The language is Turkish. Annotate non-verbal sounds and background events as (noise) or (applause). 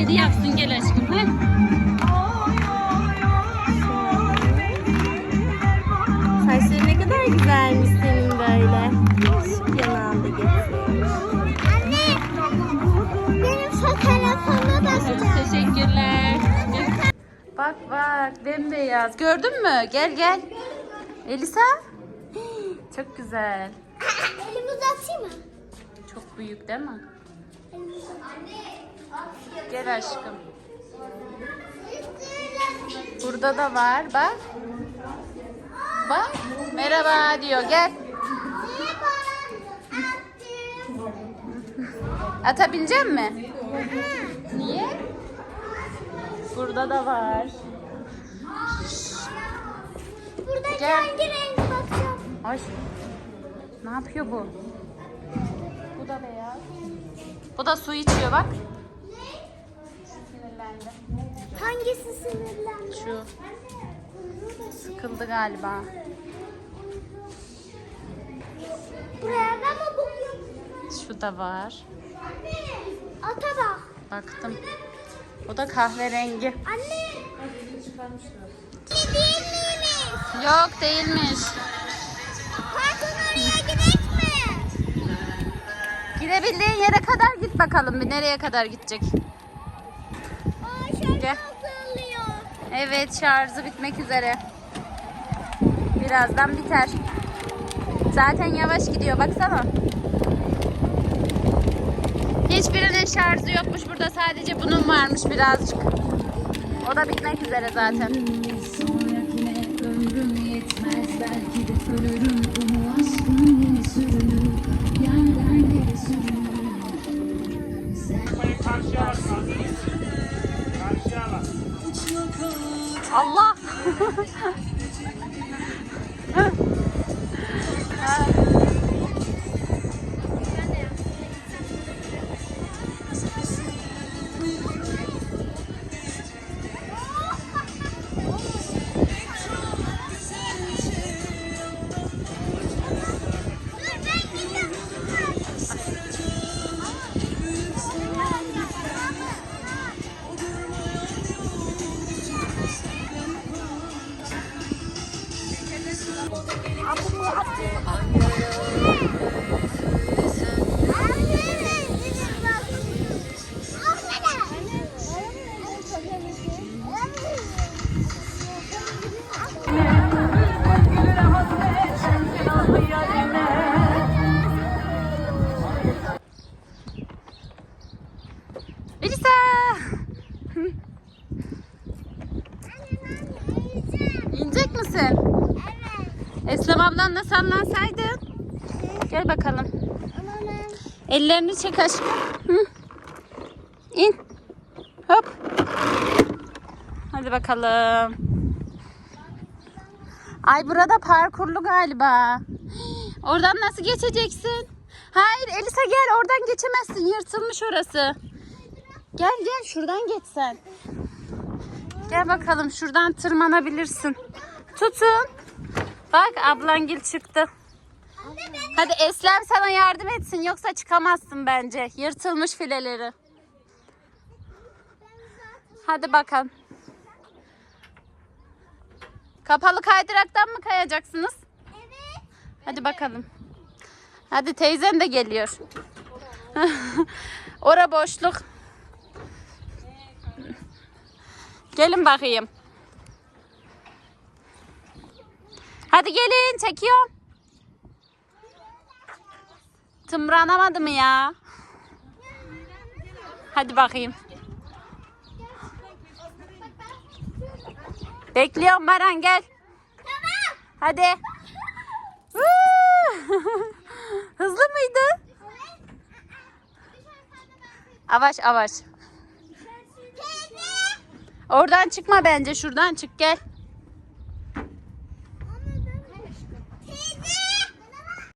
kedi yapsın gel aşkım. He? Saçları ne kadar güzelmiş senin böyle. Yanağında getirmiş. Anne, benim fotoğrafımı da sıcak. Teşekkürler. Bak bak bembeyaz. Gördün mü? Gel gel. Elisa. Çok güzel. Elimi uzatayım mı? Çok büyük değil mi? Gel aşkım. Burada da var bak. Bak. Merhaba diyor. Gel. Ata binecek mi? Niye? Burada da var. Buradaki Gel. hangi renk bakacağım? Ay. Ne yapıyor bu? Bu da beyaz. Bu da su içiyor bak. Sinirlendi. Hangisi sinirlendi? Şu sıkıldı galiba. Buraya da mı bakıyorsun? Şu da var. Ata bak. Baktım. O da kahverengi. Anne. Değil miymiş? Yok değilmiş. Parkın oraya gidelim mi? Gidebildiğin yere kadar git bakalım bir nereye kadar gidecek. Gel. Evet şarjı bitmek üzere. Birazdan biter. Zaten yavaş gidiyor baksana. Hiçbirinin şarjı yokmuş burada sadece bunun varmış birazcık. O da bitmek üzere zaten. Sonrakine Allah! (laughs) 앞으로 앞으로 Eslem ablanla sallansaydın. Gel bakalım. Ellerini çek aşkım. Hı. İn. Hop. Hadi bakalım. Ay burada parkurlu galiba. Oradan nasıl geçeceksin? Hayır Elisa gel oradan geçemezsin. Yırtılmış orası. Gel gel şuradan geç sen. Gel bakalım şuradan tırmanabilirsin. Tutun. Bak ablangil çıktı. Hadi Eslem sana yardım etsin yoksa çıkamazsın bence. Yırtılmış fileleri. Hadi bakalım. Kapalı kaydıraktan mı kayacaksınız? Evet. Hadi bakalım. Hadi teyzen de geliyor. (laughs) Ora boşluk. Gelin bakayım. Hadi gelin çekiyorum. Tımranamadı mı ya? Hadi bakayım. Bekliyorum Baran gel. Hadi. (laughs) Hızlı mıydı? Avaş avaş. Oradan çıkma bence şuradan çık gel.